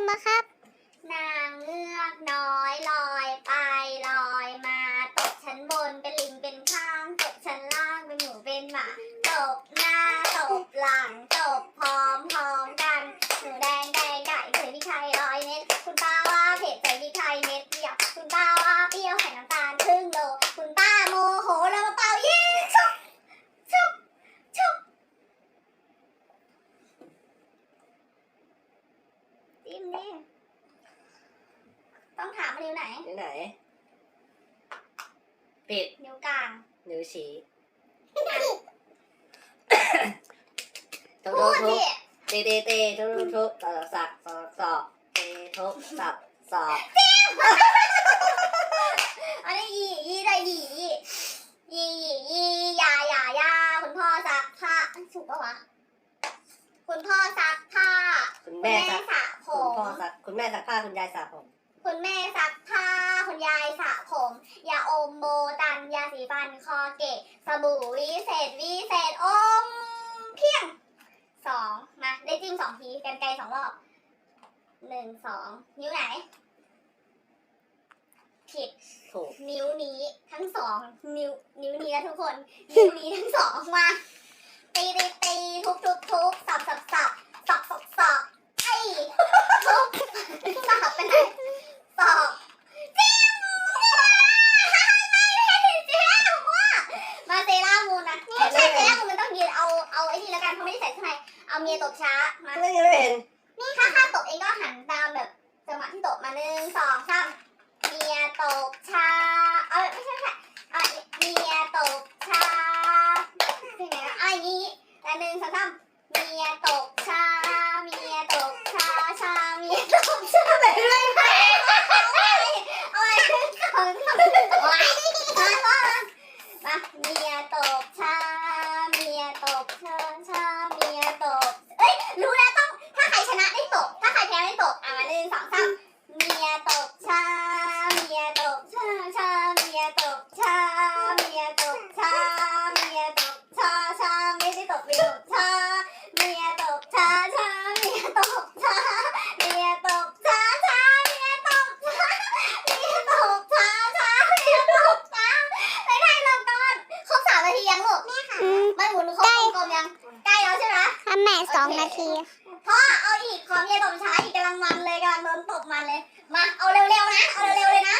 มมาครับ นางเงือกน้อยลอยไปลอยมาตกชั้นบนเป็นลิงเป็นข้างตกชั้นล่างเป็นหมูเป็นหมาตกหน้าตกหลังตกพร้อมพร้อมกันหมูแดงแดงไก่ใส่พริกไทยร้อยเม็ดคุณป้าว่าเผ็ดใส่พริกไทยเม็ดเดียวคุณป้าว่าเปรี้ยวใส่น้ำตาลครึ่งโลคุณป้าโมโหแล้วมาเป่ายิงชุบชุบชุบจิ้มดิ ต้องถามมานิ้วไหน นิ้วไหน ปิด นิ้วกลาง นิ้วชี้ทุพูบดทุบดิตีตีตีทุบทุบทุบตอกสักสอกสอกตีทุบสับสอกอันนี้ยียีได้ยียียียียียายายาคุณพ่อซักผ้าถูกปะวะคุณพ่อซักผ้าคุณคุณแม่แม่สักสระผคุณมพ่อสักคุณแม่สักผ้าคุณยายสระผม คุณแม่ซักผ้า คุณยายสระผมยาอมโบตันยาสีฟันคอเกะสบู่วิเศษวิเศษอมเพียงสองมาได้จิ้มสองทีกันไกลสองรอบหนึ่งสองนิ้วไหน ผิดถูกนิ้วนี้ทั้งสองนิ้วนิ้วนี้นะทุกคน นิ้วนี้ทั้งสองมาตีตีตีทุบทุบทุบสับสับสับสับสับสับไอ้ทุบสับไปไหนสับจิ้มมาเซรามูนนะไม่ใช่เซรามูนมันต้องยืนเอาเอาไอ้นี่แล้ว กันเพราะไม่ได้ใส่ข้างในเอาเมียตบช้ามาไม่ยังไม่เห็นนี่ถ้าข้าตกเองก็หันตามแบบจังหวะที่ตกมาหนึ่งสองสามเมียตกชาเอ้ยไม่ใช่ไม่ใช่เอะเมียตกชาเป็นไงนะอะอย่างนี้แต่หนึ่งสองสามเมียตกชาเมียตกชาชาเมียตกชาแบบเรื่อยไปเอาไว้สองสามเอาไว้มามามาเมียตกชาเมียตกชา ได้ตกอะมาหนึ่งสองสามเมียตกชาเมียตกชาชาเมียตกชาเมียตกชาเมียตกชาชาไม่ได้ตกไม่ตกชาเมียตกชาชาเมียตกชาเมียตกชาชาเมียตกชาเมียตกชาชาเมียตกชาไปได้ลงก่อนครบสามนาทียังลูกแม่ค่ะอืมมันหมุนครบวงกลมยังใกล้แล้วใช่ไหมทำแม่สองนาทีพ่อ ขอาอีกขอเฮียตบช้าอีกกำลังมันเลยกำลังโดนตบมันเลย มาเอาเร็วๆนะ เอาเร็วๆเลยนะ